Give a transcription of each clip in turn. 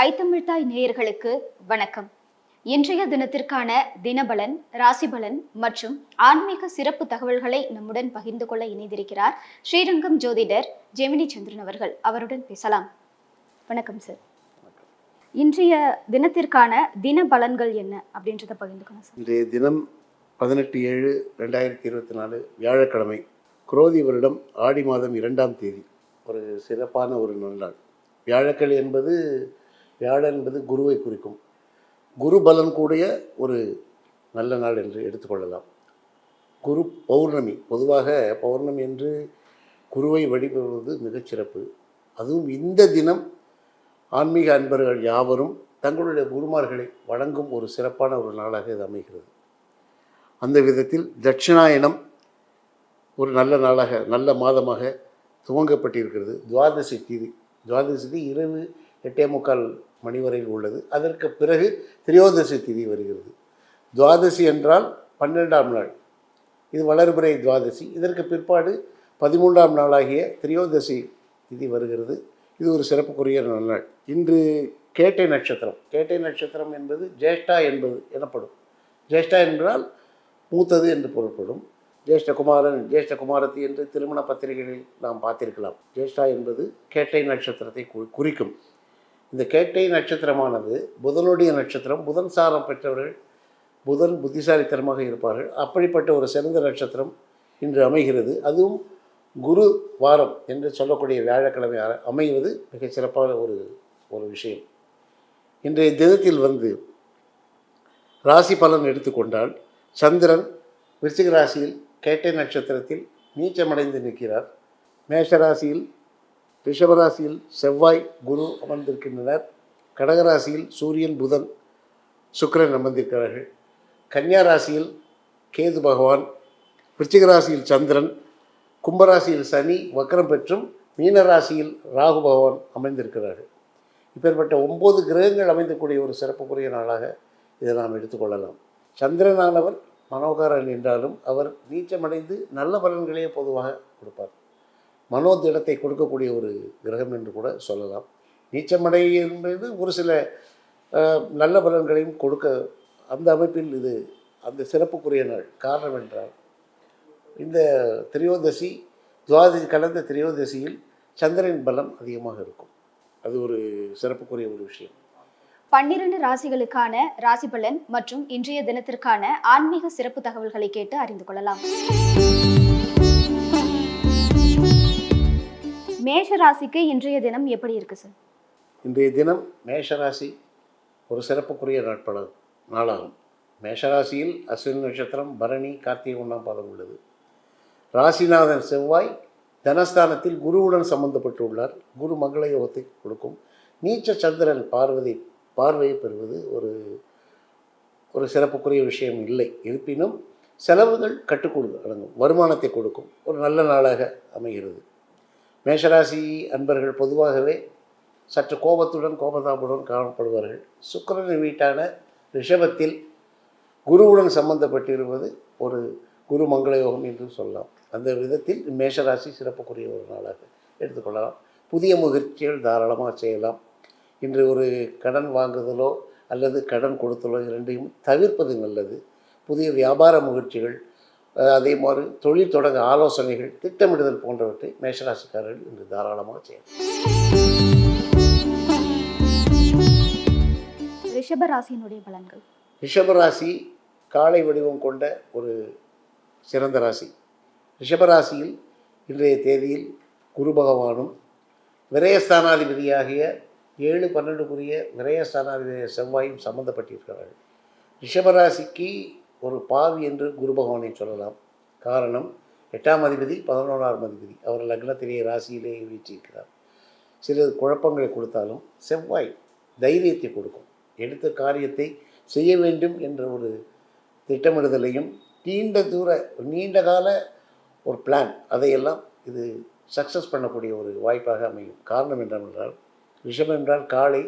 ஐத்தமிழ்தாய் நேயர்களுக்கு வணக்கம். இன்றைய தினத்திற்கான தினபலன் ராசிபலன் மற்றும் ஆன்மீக சிறப்பு தகவல்களை நம்முடன் பகிர்ந்து கொள்ள இணைந்திருக்கிறார் ஸ்ரீரங்கம் ஜோதிடர் ஜெமினி சந்திரன் அவர்கள். அவருடன் பேசலாம். வணக்கம் சார். இன்றைய தினத்திற்கான தின பலன்கள் என்ன அப்படின்றத பகிர்ந்துக்கணும் சார். இன்றைய தினம் பதினெட்டு ஏழு ரெண்டாயிரத்தி இருபத்தி நாலு வியாழக்கிழமை குரோதி வருடம் ஆடி மாதம் இரண்டாம் தேதி. ஒரு சிறப்பான ஒரு நன்னாள். வியாழக்கிழமை என்பது வியாழன் என்பது குருவை குறிக்கும். குரு பலன் கூடிய ஒரு நல்ல நாள் என்று எடுத்துக்கொள்ளலாம் குரு பௌர்ணமி பொதுவாக பௌர்ணமி என்று குருவை வழிபடுவது மிகச்சிறப்பு அதுவும் இந்த தினம் ஆன்மீக அன்பர்கள் யாவரும் தங்களுடைய குருமார்களை வழங்கும் ஒரு சிறப்பான ஒரு நாளாக இது அமைகிறது. அந்த விதத்தில் தட்சிணாயனம் ஒரு நல்ல நாளாக நல்ல மாதமாக துவங்கப்பட்டிருக்கிறது. துவாதசி தீதி துவாதசி திதி இரவு எட்டே முக்கால் மணி வரையில் உள்ளது. அதற்கு பிறகு திரியோதசி திதி வருகிறது. துவாதசி என்றால் பன்னெண்டாம் நாள். இது வளர்பிறை துவாதசி. இதற்கு பிற்பாடு பதிமூன்றாம் நாளாகிய திரியோதசி திதி வருகிறது. இது ஒரு சிறப்புக்குரிய நன்னாள் இன்று கேட்டை நட்சத்திரம். கேட்டை நட்சத்திரம் என்பது ஜேஷ்டா என்பது எனப்படும். ஜேஷ்டா என்றால் மூத்தது என்று பொருள்படும். ஜேஷ்டகுமாரன் ஜேஷ்டகுமாரத்தி என்று திருமண பத்திரிகைகளில் நாம் பார்த்திருக்கலாம். ஜேஷ்டா என்பது கேட்டை நட்சத்திரத்தை குறிக்கும். இந்த கேட்டை நட்சத்திரமானது புதனுடைய நட்சத்திரம் புதன் சாரம் பெற்றவர்கள் புதன் புத்திசாலித்தனமாக இருப்பார்கள். அப்படிப்பட்ட ஒரு சிறந்த நட்சத்திரம் இன்று அமைகிறது. அதுவும் குரு வாரம் என்று சொல்லக்கூடிய வியாழக்கிழமை அமைவது மிகச் சிறப்பான ஒரு ஒரு விஷயம். இன்றைய தினத்தில் வந்து ராசி பலன் எடுத்துக்கொண்டால் சந்திரன் விருச்சிக ராசியில் கேட்டை நட்சத்திரத்தில் நீச்சமடைந்து நிற்கிறார். மேஷ ராசியில் ரிஷபராசியில் செவ்வாய் குரு அமர்ந்திருக்கின்றனர். கடகராசியில் சூரியன் புதன் சுக்கிரன் அமர்ந்திருக்கிறார்கள். கன்னியா ராசியில் கேது பகவான் விருச்சிக ராசியில் சந்திரன் கும்பராசியில் சனி வக்ரம் பெற்றும் மீன ராசியில் ராகு பகவான் அமைந்திருக்கிறார்கள் இப்பேற்பட்ட ஒம்பது கிரகங்கள் அமைந்தக்கூடிய ஒரு சிறப்புக்குரிய நாளாக இதை நாம் எடுத்துக்கொள்ளலாம் சந்திரனானவர் மனோகாரன் என்றாலும் அவர் நீச்சமடைந்து நல்ல பலன்களையே பொதுவாக கொடுப்பார். மனோதிடத்தை கொடுக்கக்கூடிய ஒரு கிரகம் என்று கூட சொல்லலாம். நீச்சமடை என்பது ஒரு சில நல்ல பலன்களையும் கொடுக்க அந்த அமைப்பில் இது அந்த சிறப்புக்குரிய நாள். காரணம் என்றால் இந்த திரியோதசி துவாதசி கலந்த திரியோதசியில் சந்திரன் பலம் அதிகமாக இருக்கும். அது ஒரு சிறப்புக்குரிய ஒரு விஷயம். பன்னிரண்டு ராசிகளுக்கான ராசி பலன் மற்றும் இன்றைய தினத்திற்கான ஆன்மீக சிறப்பு தகவல்களை கேட்டு அறிந்து கொள்ளலாம். மேஷ ராசிக்கு இன்றைய தினம் எப்படி இருக்கு சார் இன்றைய தினம் மேஷராசி ஒரு சிறப்புக்குரிய நாட்பாளர் நாளாகும். மேஷராசியில் அஸ்வினி நட்சத்திரம் பரணி கார்த்திகை ஒன்றாம் பாதம் உள்ளது. ராசிநாதன் செவ்வாய் தனஸ்தானத்தில் குருவுடன் சம்பந்தப்பட்டுள்ளார். குரு மங்கள யோகத்தை கொடுக்கும். நீச்ச சந்திரன் பார்வதி பார்வையை பெறுவது ஒரு ஒரு சிறப்புக்குரிய விஷயம் இல்லை. இருப்பினும் செலவுகள் கட்டுக்கொடு அடங்கும். வருமானத்தை கொடுக்கும். ஒரு நல்ல நாளாக அமைகிறது. மேஷராசி அன்பர்கள் பொதுவாகவே சற்று கோபத்துடன் கோபதாபுடன் காணப்படுவார்கள். சுக்கரன் வீட்டான ரிஷபத்தில் குருவுடன் சம்பந்தப்பட்டிருப்பது ஒரு குரு மங்கள யோகம் என்று சொல்லலாம். அந்த விதத்தில் மேஷராசி சிறப்புக்குரிய ஒரு நாளாக எடுத்துக்கொள்ளலாம் புதிய முயற்சிகள் தாராளமாக செய்யலாம். இன்று ஒரு கடன் வாங்குதலோ அல்லது கடன் கொடுத்தலோ இரண்டையும் தவிர்ப்பது நல்லது. புதிய வியாபார முயற்சிகள் அதே மாதிரி தொழில் தொடங்க ஆலோசனைகள் திட்டமிடுதல் போன்றவற்றை மேஷராசிக்காரர்கள் இன்று தாராளமாக செய்யலாம். ரிஷப ராசியினுடைய பலன்கள். ரிஷபராசி காளை வடிவம் கொண்ட ஒரு சிறந்த ராசி. ரிஷபராசியில் இன்றைய தேதியில் குரு பகவானும் விரயஸ்தானாதிபதியாகிய ஏழு பன்னெண்டுக்குரிய விரயஸ்தானாதிபதி செவ்வாயும் சம்பந்தப்பட்டிருக்கிறார்கள். ரிஷபராசிக்கு ஒரு பாவி என்று குரு பகவானை சொல்லலாம். காரணம் எட்டாம் அதிபதி பதினோராம் அதிபதி. அவர் லக்னத்திலேயே ராசியிலேயே வீற்றிருக்கிறார். சில குழப்பங்களை கொடுத்தாலும் செவ்வாய் தைரியத்தை கொடுக்கும். எடுத்த காரியத்தை செய்ய வேண்டும் என்ற ஒரு திட்டமிடுதலையும் நீண்ட தூர நீண்ட கால ஒரு பிளான் அதையெல்லாம் இது சக்ஸஸ் பண்ணக்கூடிய ஒரு வாய்ப்பாக அமையும். காரணம் என்னவென்றால் ரிஷபம் என்றால் காலை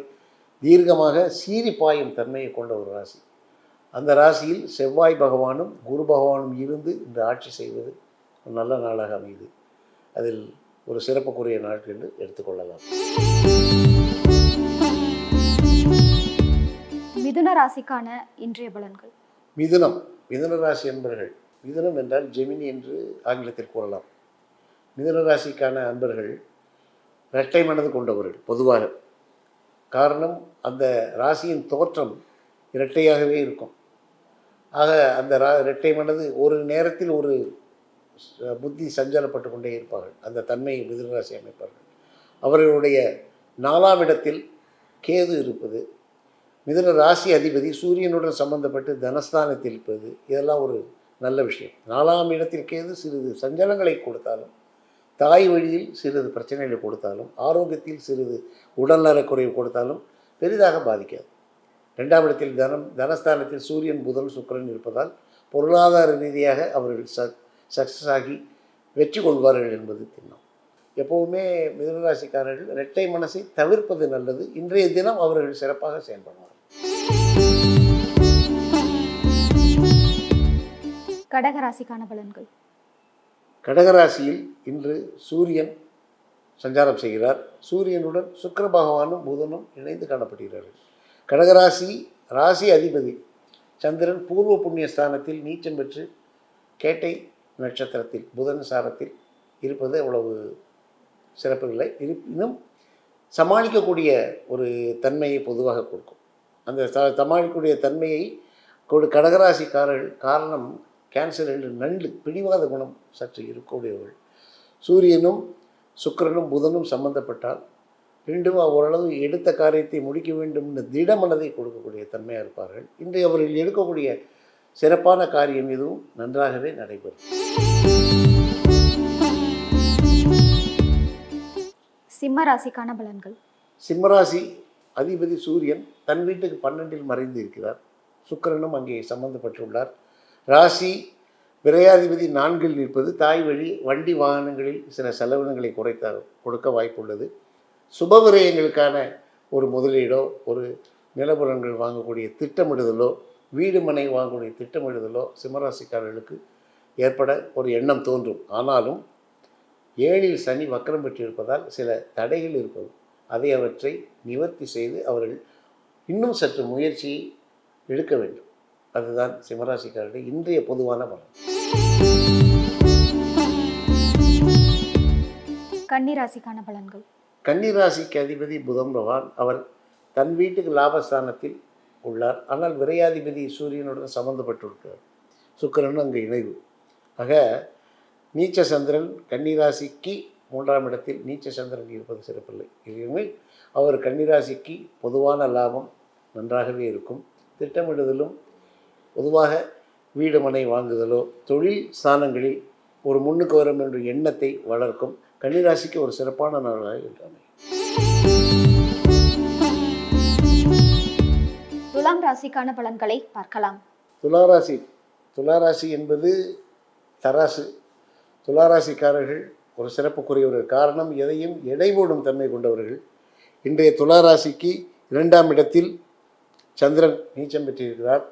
தீர்க்கமாக சீறி பாயும் தன்மையை கொண்ட ஒரு ராசி. அந்த ராசியில் செவ்வாய் பகவானும் குரு பகவானும் இருந்து இந்த ஆட்சி செய்வது ஒரு நல்ல நாளாக அமையுது. அதில் ஒரு சிறப்புக்குரிய நாள் என்று எடுத்துக்கொள்ளலாம். மிதுன ராசிக்கான இன்றைய பலன்கள். மிதுனம் மிதுன ராசி என்பர்கள் மிதுனம் என்றால் ஜெமினி என்று ஆங்கிலத்தில் கூறலாம். மிதுன ராசிக்கான அன்பர்கள் இரட்டை மனது கொண்டவர்கள் பொதுவாக. காரணம் அந்த ராசியின் தோற்றம் இரட்டையாகவே இருக்கும். ஆக அந்த ரா இரட்டை மனது ஒரு நேரத்தில் ஒரு புத்தி சஞ்சலப்பட்டு கொண்டே இருப்பார்கள். அந்த தன்மையை மிதுன ராசி அமைப்பார்கள். அவர்களுடைய நாலாம் இடத்தில் கேது இருப்பது மிதுன ராசி அதிபதி சூரியனுடன் சம்பந்தப்பட்டு தனஸ்தானத்தில் இருப்பது இதெல்லாம் ஒரு நல்ல விஷயம். நாலாம் இடத்தில் கேது சிறிது சஞ்சலங்களை கொடுத்தாலும் தாய் வழியில் சிறிது பிரச்சனைகளை கொடுத்தாலும் ஆரோக்கியத்தில் சிறிது உடல்நலக்குறைவு கொடுத்தாலும் பெரிதாக பாதிக்காது. ரெண்டாம் இடத்தில் தனம் தனஸ்தானத்தில் சூரியன் புதன் சுக்கிரன் இருப்பதால் பொருளாதார ரீதியாக அவர்கள் ச சக்ஸஸ் ஆகி வெற்றி கொள்வார்கள் என்பது திண்ணம். எப்போவுமே மிதுனராசிக்காரர்கள் இரட்டை மனசை தவிர்ப்பது நல்லது. இன்றைய தினம் அவர்கள் சிறப்பாக செயல்படுவார்கள். கடக ராசிக்கான பலன்கள். கடகராசியில் இன்று சூரியன் சஞ்சாரம் செய்கிறார். சூரியனுடன் சுக்கிர பகவானும் புதனும் இணைந்து காணப்படுகிறார்கள். கடகராசி ராசி அதிபதி சந்திரன் பூர்வ புண்ணிய ஸ்தானத்தில் நீச்சம் பெற்று கேட்டை நட்சத்திரத்தில் புதன் சாரத்தில் இருப்பது அவ்வளவு சிறப்பு இல்லை. இருப்பினும் சமாளிக்கக்கூடிய ஒரு தன்மையை பொதுவாக கொடுக்கும். அந்த ச- சமாளிக்கக்கூடிய தன்மையை கொடு கடகராசிக்காரர்கள் காரணம் கேன்சர் என்று நண்டு பிடிவாத குணம் சற்று இருக்கக்கூடியவர்கள். சூரியனும் சுக்கிரனும் புதனும் சம்பந்தப்பட்டால் ரெண்டும் ஓரளவு எடுத்த காரியத்தை முடிக்க வேண்டும் என்ற திடமனதை கொடுக்கக்கூடிய தன்மையாக இருப்பார்கள். இன்றைய அவர்கள் எடுக்கக்கூடிய சிறப்பான காரியம் எதுவும் நன்றாகவே நடைபெறும். சிம்ம ராசிக்கான பலன்கள். சிம்மராசி அதிபதி சூரியன் தன் வீட்டுக்கு பன்னெண்டில் மறைந்து இருக்கிறார். சுக்கிரனும் அங்கே சம்பந்தப்பட்டுள்ளார். ராசி விரையாதிபதி நான்கில் நிற்பது தாய் வழி வண்டி வாகனங்களில் சில செலவினங்களை குறைத்த கொடுக்க வாய்ப்புள்ளது. சுபவிரயங்களுக்கான ஒரு முதலீடோ ஒரு நிலபுலன்கள் வாங்கக்கூடிய திட்டமிடுதலோ வீடு மனை வாங்கக்கூடிய திட்டமிடுதலோ சிம்மராசிக்காரர்களுக்கு ஏற்பட ஒரு எண்ணம் தோன்றும். ஆனாலும் ஏழில் சனி வக்கரம் பெற்றிருப்பதால் சில தடைகள் இருப்பது. அதை அவற்றை நிவர்த்தி செய்து அவர்கள் இன்னும் சற்று முயற்சியை எடுக்க வேண்டும். அதுதான் சிம்மராசிக்காரருடைய இன்றைய பொதுவான பலன். கன்னிராசிக்கான பலன்கள். கன்னிராசிக்கு அதிபதி புதன் பகவான் அவர் தன் வீட்டுக்கு லாபஸ்தானத்தில் உள்ளார். ஆனால் விரையாதிபதி சூரியனுடன் சம்பந்தப்பட்டிருக்கிறார். சுக்கரனும் அங்கு இணைவு. ஆக நீச்ச சந்திரன் கன்னிராசிக்கு மூன்றாம் இடத்தில் நீச்ச சந்திரன் இருப்பது சிறப்பில்லை. இனிமேல் அவர் கன்னிராசிக்கு பொதுவான லாபம் நன்றாகவே இருக்கும். திட்டமிடுதலும் பொதுவாக வீடு மனை வாங்குதலோ தொழில் ஸ்தானங்களில் ஒரு முன்னுக்கு வரும் என்ற எண்ணத்தை வளர்க்கும். கன்னிராசிக்கு ஒரு சிறப்பான நாளாக அமையும். துலாம் ராசிக்கான பலன்களை பார்க்கலாம். துளாராசி துளாராசி என்பது தராசு. துளாராசிக்காரர்கள் ஒரு சிறப்புக்குரியவர்கள். காரணம் எதையும் எடை போடும் தன்மை கொண்டவர்கள். இன்றைய துளாராசிக்கு இரண்டாம் இடத்தில் சந்திரன் நீச்சம் பெற்றிருக்கிறார்.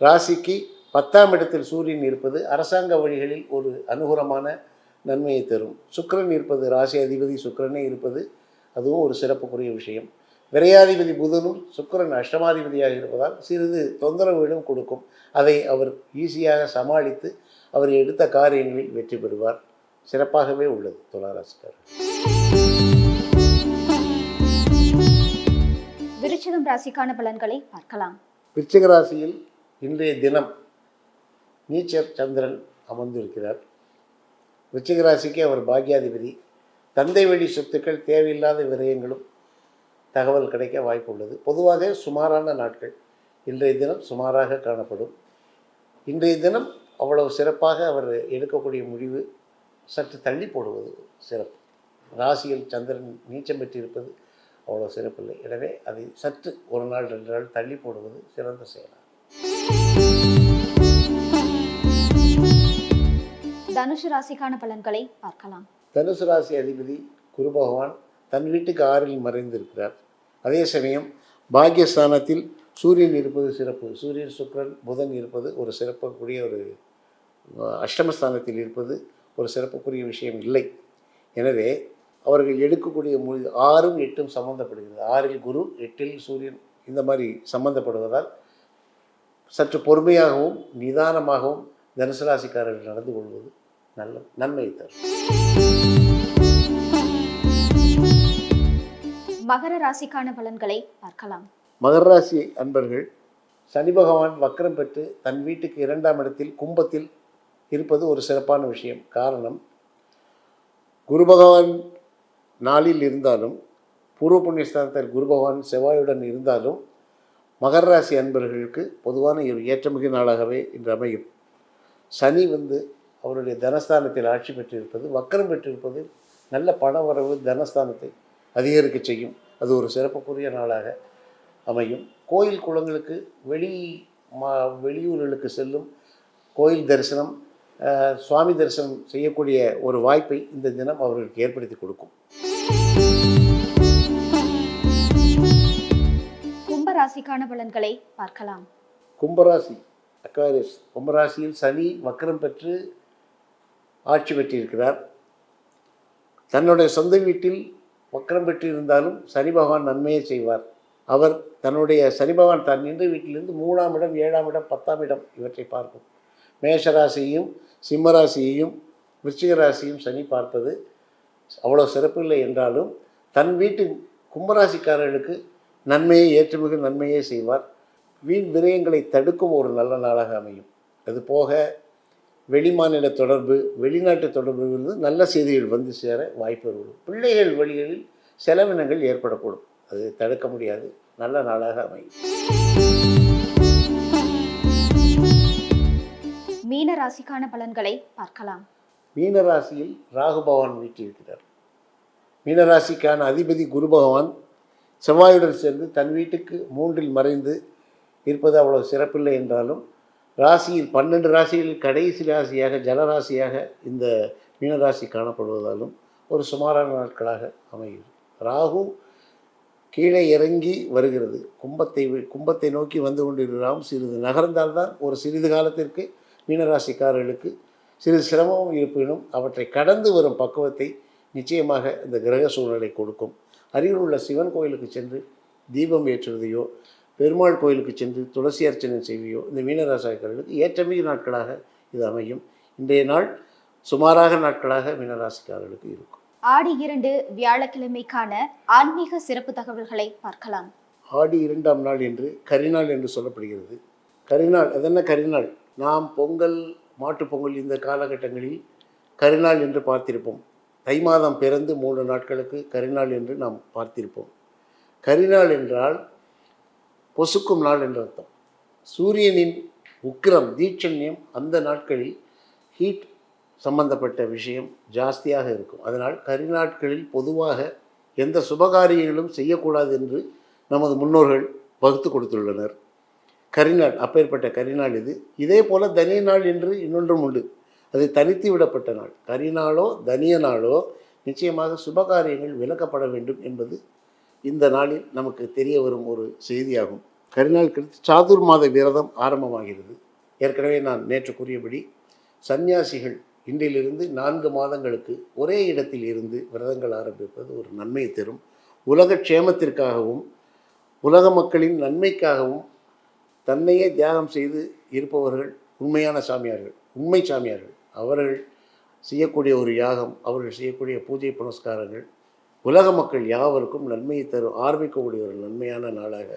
ராசிக்கு பத்தாம் இடத்தில் சூரியன் இருப்பது அரசாங்க வழிகளில் ஒரு அனுகூலமான நன்மையை தரும். சுக்கிரன் இருப்பது ராசி அதிபதி சுக்கிரனே இருப்பது அதுவும் ஒரு சிறப்புக்குரிய விஷயம். விரையாதிபதி புதனும் சுக்கிரன் அஷ்டமாதிபதியாக இருப்பதால் சிறிது தொந்தரவுகளும் கொடுக்கும். அதை அவர் ஈஸியாக சமாளித்து அவர் எடுத்த காரியங்களில் வெற்றி பெறுவார். சிறப்பாகவே உள்ளது துளாராசிக்காரர். விருச்சிகம் ராசிக்கான பலன்களை பார்க்கலாம். விருச்சிக ராசியில் இன்றைய தினம் நீச்சர் சந்திரன் அமர்ந்திருக்கிறார். விருச்சிக ராசிக்கு அவர் பாக்யாதிபதி. தந்தை வழி சொத்துக்கள் தேவையில்லாத விரயங்களும் தகவல் கிடைக்க வாய்ப்பு உள்ளது பொதுவாக சுமாரான நாட்கள். இன்றைய தினம் சுமாராக காணப்படும். இன்றைய தினம் அவ்வளவு சிறப்பாக அவர் எடுக்கக்கூடிய முடிவு சற்று தள்ளி போடுவது சிறப்பு. ராசியில் சந்திரன் நீச்சம் பெற்றிருப்பது அவ்வளோ சிறப்பில்லை. எனவே அதை சற்று ஒரு நாள் ரெண்டு நாள் தள்ளி போடுவது சிறந்த செயலாகும். தனுசு ராசிக்கான பலன்களை பார்க்கலாம். தனுசு ராசி அதிபதி குரு பகவான் தன் வீட்டுக்கு ஆறில் மறைந்திருக்கிறார். அதே சமயம் பாக்யஸ்தானத்தில் சூரியன் இருப்பது சிறப்பு. சூரியன் சுக்ரன் புதன் இருப்பது ஒரு சிறப்புக்குரிய ஒரு அஷ்டமஸ்தானத்தில் இருப்பது ஒரு சிறப்புக்குரிய விஷயம் இல்லை. எனவே அவர்கள் எடுக்கக்கூடிய மொழி ஆறும் எட்டும் சம்பந்தப்படுகிறது. ஆறில் குரு எட்டில் சூரியன் இந்த மாதிரி சம்பந்தப்படுவதால் சற்று பொறுமையாகவும் நிதானமாகவும் தனுசு ராசிக்காரர்கள் நடந்து கொள்வது நல்ல நன்மையை தரும். மகர ராசிக்கான பலன்களை பார்க்கலாம். மகர ராசி அன்பர்கள் சனி பகவான் வக்ரம் பெற்று தன் வீட்டுக்கு இரண்டாம் இடத்தில் கும்பத்தில் இருப்பது ஒரு சிறப்பான விஷயம். காரணம் குரு பகவான் நாளில் இருந்தாலும் பூர்வ புண்ணியஸ்தானத்தில் குரு பகவான் செவ்வாயுடன் இருந்தாலும் மகர ராசி அன்பர்களுக்கு பொதுவான ஒரு ஏற்றமிகு நாளாகவே இன்று அமையும். சனி வந்து அவருடைய தனஸ்தானத்தில் ஆட்சி பெற்றிருப்பது வக்கரம் பெற்றிருப்பது நல்ல பண வரவு தனஸ்தானத்தை அதிகரிக்க செய்யும். அது ஒரு சிறப்புக்குரிய நாளாக அமையும். கோயில் குளங்களுக்கு வெளி மா வெளியூர்களுக்கு செல்லும் கோயில் தரிசனம் சுவாமி தரிசனம் செய்யக்கூடிய ஒரு வாய்ப்பை இந்த தினம் அவர்களுக்கு ஏற்படுத்தி கொடுக்கும். கும்ப ராசிக்கான பலன்களை பார்க்கலாம். கும்பராசி அக்வாரியஸ் கும்பராசியில் சனி வக்கரம் பெற்று ஆட்சி பெற்றிருக்கிறார். தன்னுடைய சொந்த வீட்டில் வக்கரம் பெற்றிருந்தாலும் சனி பகவான் நன்மையை செய்வார். அவர் தன்னுடைய சனி பகவான் தன் நின்ற வீட்டிலிருந்து மூணாம் இடம் ஏழாம் இடம் பத்தாம் இடம் இவற்றை பார்க்கும். மேஷராசியையும் சிம்மராசியையும் விருச்சிக ராசியும் சனி பார்ப்பது அவ்வளோ சிறப்பு இல்லை என்றாலும் தன் வீட்டு கும்பராசிக்காரர்களுக்கு நன்மையை ஏற்றுமிகு நன்மையை செய்வார். வீண் விரயங்களை தடுக்கும் ஒரு நல்ல நாளாக அமையும். அது போக வெளிமாநில தொடர்பு வெளிநாட்டு தொடர்புகளிலிருந்து நல்ல செய்திகள் வந்து சேர வாய்ப்பு இருக்கும். பிள்ளைகள் வழிகளில் செலவினங்கள் ஏற்படக்கூடும். அது தடுக்க முடியாது. நல்ல நாளாக அமையும். மீன ராசிக்கான பலன்களை பார்க்கலாம். மீனராசியில் ராகு பகவான் வீட்டிருக்கிறார் மீனராசிக்கான அதிபதி குரு பகவான் செவ்வாயுடன் சேர்ந்து தன் வீட்டுக்கு மூன்றில் மறைந்து இருப்பது அவ்வளவு சிறப்பில்லை என்றாலும் ராசியில் பன்னெண்டு ராசிகளில் கடைசி ராசியாக ஜலராசியாக இந்த மீனராசி காணப்படுவதாலும் ஒரு சுமாரான நாட்களாக அமைகிறது ராகு கீழே இறங்கி வருகிறது. கும்பத்தை வி- கும்பத்தை நோக்கி வந்து கொண்டிருக்கிறாம் சிறிது நகர்ந்தால்தான் ஒரு சிறிது காலத்திற்கு மீனராசிக்காரர்களுக்கு சிறிது சிரமமும் இருப்பினும் அவற்றை கடந்து வரும் பக்குவத்தை நிச்சயமாக இந்த கிரக சூழ்நிலை கொடுக்கும். அருகில் உள்ள சிவன் கோயிலுக்கு சென்று தீபம் ஏற்றுவதையோ பெருமாள் கோயிலுக்கு சென்று துளசி அர்ச்சனை செய்வையோ இந்த மீனராசிக்காரர்களுக்கு ஏற்றமிகு நாட்களாக இது அமையும். இன்றைய நாள் சுமாராக நாட்களாக மீனராசிக்காரர்களுக்கு இருக்கும். ஆடி இரண்டு வியாழக்கிழமைக்கான ஆன்மீக சிறப்பு தகவல்களை பார்க்கலாம். ஆடி இரண்டாம் நாள் என்று கரிநாள் என்று சொல்லப்படுகிறது. கரிநாள் அதென்ன கரிநாள்? நாம் பொங்கல் மாட்டுப் பொங்கல் இந்த காலகட்டங்களில் கரிநாள் என்று பார்த்திருப்போம். தை மாதம் பிறந்து மூன்று நாட்களுக்கு கரிநாள் என்று நாம் பார்த்திருப்போம். கரிநாள் என்றால் பொசுக்கும் நாள் என்று அர்த்தம். சூரியனின் உக்கிரம் தீட்சண்யம் அந்த நாட்களில் ஹீட் சம்பந்தப்பட்ட விஷயம் ஜாஸ்தியாக இருக்கும். அதனால் கரிநாட்களில் பொதுவாக எந்த சுபகாரியங்களும் செய்யக்கூடாது என்று நமது முன்னோர்கள் வகுத்து கொடுத்துள்ளனர். கரிநாள் அப்பேற்பட்ட கரிநாள் இது. இதே போல தனிய நாள் என்று இன்னொன்றும் உண்டு. அது தனித்து விடப்பட்ட நாள். கரிநாளோ தனிய நாளோ நிச்சயமாக சுபகாரியங்கள் விலக்கப்பட வேண்டும் என்பது இந்த நாளில் நமக்கு தெரிய வரும் ஒரு செய்தியாகும். கரிநாள் கழித்து சாதுர் மாத விரதம் ஆரம்பமாகிறது. ஏற்கனவே நான் நேற்று கூறியபடி சந்நியாசிகள் இன்றிலிருந்து நான்கு மாதங்களுக்கு ஒரே இடத்தில் இருந்து விரதங்கள் ஆரம்பிப்பது ஒரு நன்மையை தரும். உலக க்ஷேமத்திற்காகவும் உலக மக்களின் நன்மைக்காகவும் தன்னையே தியாகம் செய்து இருப்பவர்கள் உண்மையான சாமியார்கள் உண்மை சாமியார்கள். அவர்கள் செய்யக்கூடிய ஒரு யாகம் அவர்கள் செய்யக்கூடிய பூஜை புனஸ்காரங்கள் உலக மக்கள் யாவருக்கும் நன்மையை தரும் ஆரம்பிக்கக்கூடிய ஒரு நன்மையான நாளாக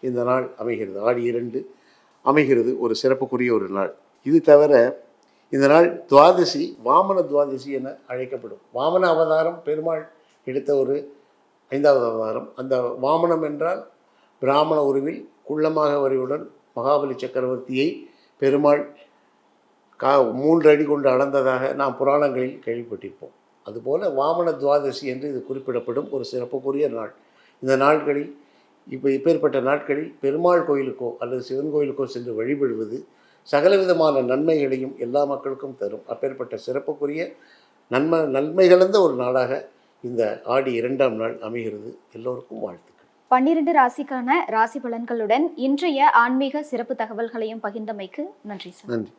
இந்த நாள் அமைகிறது. ஆடி இரண்டு அமைகிறது ஒரு சிறப்புக்குரிய ஒரு நாள். இது தவிர இந்த நாள் துவாதசி வாமன துவாதசி என அழைக்கப்படும். வாமன அவதாரம் பெருமாள் எடுத்த ஒரு ஐந்தாவது அவதாரம். அந்த வாமனம் என்றால் பிராமண உருவில் குள்ளமாக வரியுடன் மகாபலி சக்கரவர்த்தியை பெருமாள் கா மூன்று அடி கொண்டு அளந்ததாக நாம் புராணங்களில் கேள்விப்பட்டிருப்போம். அதுபோல வாமன துவாதசி என்று இது குறிப்பிடப்படும் ஒரு சிறப்புக்குரிய நாள். இந்த நாட்களில் இப்போ இப்பேற்பட்ட நாட்களில் பெருமாள் கோயிலுக்கோ அல்லது சிவன் கோயிலுக்கோ சென்று வழிபடுவது சகலவிதமான நன்மைகளையும் எல்லா மக்களுக்கும் தரும். அப்பேற்பட்ட சிறப்புக்குரிய நன்மை நன்மை கலந்த ஒரு நாளாக இந்த ஆடி இரண்டாம் நாள் அமைகிறது. எல்லோருக்கும் வாழ்த்துக்கள். பன்னிரண்டு ராசிக்கான ராசி பலன்களுடன் இன்றைய ஆன்மீக சிறப்பு தகவல்களையும் பகிர்ந்தமைக்கு நன்றி சார். நன்றி.